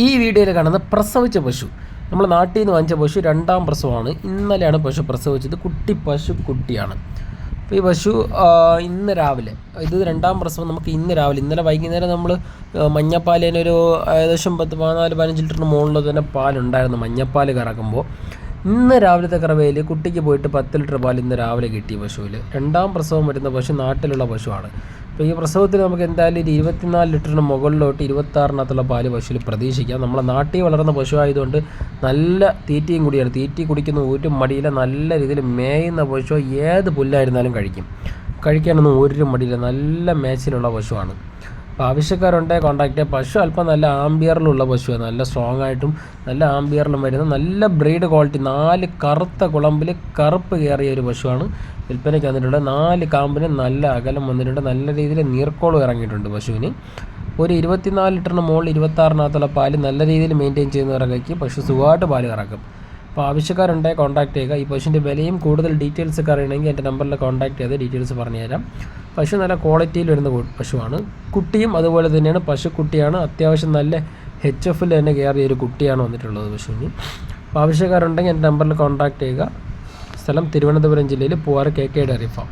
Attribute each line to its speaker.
Speaker 1: ഈ വീഡിയോയിൽ കാണുന്ന പ്രസവിച്ച പശു. നമ്മൾ നാട്ടിൽ നിന്ന് വാങ്ങിച്ച പശു രണ്ടാം പ്രസവമാണ്. ഇന്നലെയാണ് പശു പ്രസവിച്ചത്. കുട്ടി പശു കുട്ടിയാണ്. അപ്പോൾ ഈ പശു ഇന്ന് രാവിലെ. ഇത് രണ്ടാം പ്രസവം നമുക്ക് ഇന്ന് രാവിലെ. ഇന്നലെ വൈകുന്നേരം നമ്മൾ മഞ്ഞപ്പാലിനൊരു ഏകദേശം പത്ത് പതിനാല് പതിനഞ്ച് ലിറ്ററിന് മുകളിൽ തന്നെ പാലുണ്ടായിരുന്നു. മഞ്ഞപ്പാൽ കറക്കുമ്പോൾ ഇന്ന് രാവിലത്തെ കറവയിൽ കുട്ടിക്ക് പോയിട്ട് പത്ത് ലിറ്റർ പാൽ ഇന്ന് രാവിലെ കിട്ടി പശുവിൽ രണ്ടാം പ്രസവം വരുന്ന പശു നാട്ടിലുള്ള പശുവാണ്. അപ്പോൾ ഈ പ്രസവത്തിൽ നമുക്ക് എന്തായാലും ഒരു ഇരുപത്തിനാല് ലിറ്ററിന് മുകളിലോട്ട് ഇരുപത്താറിനകത്തുള്ള പാൽ പശുവിൽ പ്രതീക്ഷിക്കാം. നമ്മളെ നാട്ടിൽ വളർന്ന പശു ആയതുകൊണ്ട് നല്ല തീറ്റയും കൂടിയാണ്. തീറ്റി കുടിക്കുന്ന ഒരു മടിയില്ല. നല്ല രീതിയിൽ മേയുന്ന പശു ഏത് പുല്ലായിരുന്നാലും കഴിക്കും. കഴിക്കാനൊന്നും ഒരു മടിയില്ല. നല്ല മേച്ചിലുള്ള പശുവാണ്. അപ്പോൾ ആവശ്യക്കാരുണ്ടെങ്കിൽ കോൺടാക്ട് ചെയ്യാം. പശു അല്പം നല്ല ആംബിയറിലുള്ള പശുവാണ് നല്ല സ്ട്രോങ് ആയിട്ടും നല്ല ആംബിയറിലും വരുന്ന നല്ല ബ്രീഡ് ക്വാളിറ്റി നാല് കറുത്ത കുളമ്പിൽ കറുപ്പ് കയറിയ ഒരു പശുവാണ് വിൽപ്പനയ്ക്ക് വന്നിട്ടുണ്ട്. നാല് കാമ്പിന് നല്ല അകലം വന്നിട്ടുണ്ട്. നല്ല രീതിയിൽ നീർക്കോളും ഇറങ്ങിയിട്ടുണ്ട് പശുവിന്. ഒരു ഇരുപത്തിനാല് ലിറ്ററിന് മുകളിൽ ഇരുപത്താറിനകത്തുള്ള പാൽ നല്ല രീതിയിൽ മെയിന്റെയിൻ ചെയ്യുന്നവരൊക്കെ പശു സുഖമായിട്ട് പാൽ ഇറക്കും അപ്പോൾ ആവശ്യക്കാരുണ്ടെങ്കിൽ കോൺടാക്ട് ചെയ്യുക. ഈ പശുവിന്റെ വിലയും കൂടുതൽ ഡീറ്റെയിൽസ് ഒക്കെ അറിയണമെങ്കിൽ എന്റെ നമ്പറിൽ കോൺടാക്ട് ചെയ്ത് ഡീറ്റെയിൽസ് പറഞ്ഞുതരാം. പശു നല്ല ക്വാളിറ്റിയിൽ വരുന്ന പശുവാണ്. കുട്ടിയും അതുപോലെ തന്നെയാണ്. പശുക്കുട്ടിയാണ് അത്യാവശ്യം നല്ല എച്ച് എഫിൽ തന്നെ കയറിയ ഒരു കുട്ടിയാണ് വന്നിട്ടുള്ളത് പശുവിന്. അപ്പോൾ ആവശ്യക്കാരുണ്ടെങ്കിൽ എന്റെ നമ്പറിൽ കോൺടാക്ട് ചെയ്യുക. സ്ഥലം തിരുവനന്തപുരം ജില്ലയിൽ Poovar K K dairy farm.